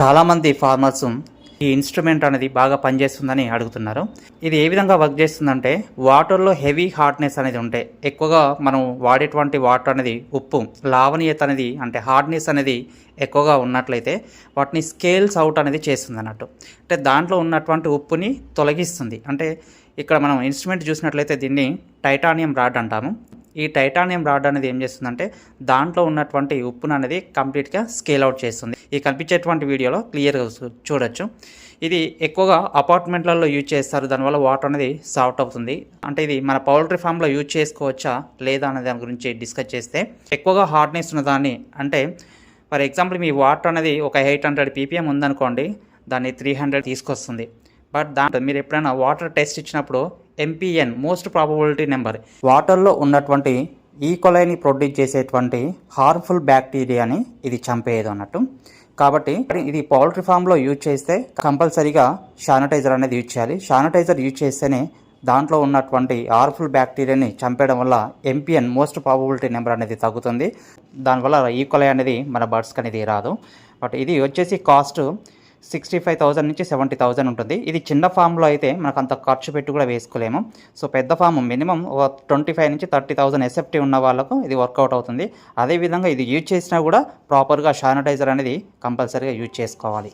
చాలామంది ఫార్మర్స్ ఈ ఇన్స్ట్రుమెంట్ అనేది బాగా పనిచేస్తుందని అడుగుతున్నారు. ఇది ఏ విధంగా వర్క్ చేస్తుందంటే వాటర్లో హెవీ హార్డ్నెస్ అనేది ఉంటే ఎక్కువగా మనం వాడేటువంటి వాటర్ అనేది ఉప్పు లావణీయత అనేది అంటే హార్డ్నెస్ అనేది ఎక్కువగా ఉన్నట్లయితే వాటిని స్కేల్స్ అవుట్ అనేది చేస్తుంది అన్నట్టు అంటే దాంట్లో ఉన్నటువంటి ఉప్పుని తొలగిస్తుంది. అంటే ఇక్కడ మనం ఇన్స్ట్రుమెంట్ చూసినట్లయితే దీన్ని టైటానియం రాడ్ అంటాము. ఈ టైటానియం రాడ్ అనేది ఏం చేస్తుందంటే దాంట్లో ఉన్నటువంటి ఉప్పును అనేది కంప్లీట్గా స్కేల్ అవుట్ చేస్తుంది. ఈ కనిపించేటువంటి వీడియోలో క్లియర్గా చూడొచ్చు. ఇది ఎక్కువగా అపార్ట్మెంట్లలో యూజ్ చేస్తారు దానివల్ల వాటర్ అనేది సాఫ్ట్ అవుతుంది. అంటే ఇది మన పౌల్ట్రీ ఫామ్లో యూజ్ చేసుకోవచ్చా లేదా అనే దాని గురించి డిస్కస్ చేస్తే ఎక్కువగా హార్డ్నెస్ ఉన్న దాన్ని అంటే ఫర్ ఎగ్జాంపుల్ మీ వాటర్ అనేది ఒక ఎయిట్ హండ్రెడ్ పీపీఎం ఉందనుకోండి దాన్ని త్రీ హండ్రెడ్ తీసుకొస్తుంది. బట్ దాంట్లో మీరు ఎప్పుడైనా వాటర్ టెస్ట్ ఇచ్చినప్పుడు ఎంపీఎన్ మోస్ట్ ప్రాబబిలిటీ నెంబర్ వాటర్లో ఉన్నటువంటి e. ఈకొలైని ప్రొడ్యూస్ చేసేటువంటి హార్మ్ఫుల్ బ్యాక్టీరియాని ఇది చంపేయదు అన్నట్టు. కాబట్టి ఇది పౌల్ట్రీ ఫామ్లో యూజ్ చేస్తే కంపల్సరీగా శానిటైజర్ అనేది యూజ్ చేయాలి. శానిటైజర్ యూజ్ చేస్తేనే దాంట్లో ఉన్నటువంటి హార్మ్ఫుల్ బ్యాక్టీరియాని చంపేయడం వల్ల ఎంపీఎన్ మోస్ట్ ప్రాబబిలిటీ నెంబర్ అనేది తగ్గుతుంది. దానివల్ల e. ఈక్వలై అనేది మన బర్డ్స్కి అనేది రాదు. బట్ ఇది వచ్చేసి కాస్ట్ సిక్స్టీ ఫైవ్ థౌసండ్ నుంచి సెవెంటీ థౌసండ్ ఉంటుంది. ఇది చిన్న ఫామ్లో అయితే మనకు అంత ఖర్చు పెట్టి కూడా వేసుకోలేము. సో పెద్ద ఫామ్ మినిమం ఒక ట్వంటీ ఫైవ్ నుంచి థర్టీ థౌసండ్ ఎస్ఎఫ్టీ ఉన్న వాళ్ళకు ఇది వర్కౌట్ అవుతుంది. అదేవిధంగా ఇది యూజ్ చేసినా కూడా ప్రాపర్గా శానిటైజర్ అనేది కంపల్సరీగా యూజ్ చేసుకోవాలి.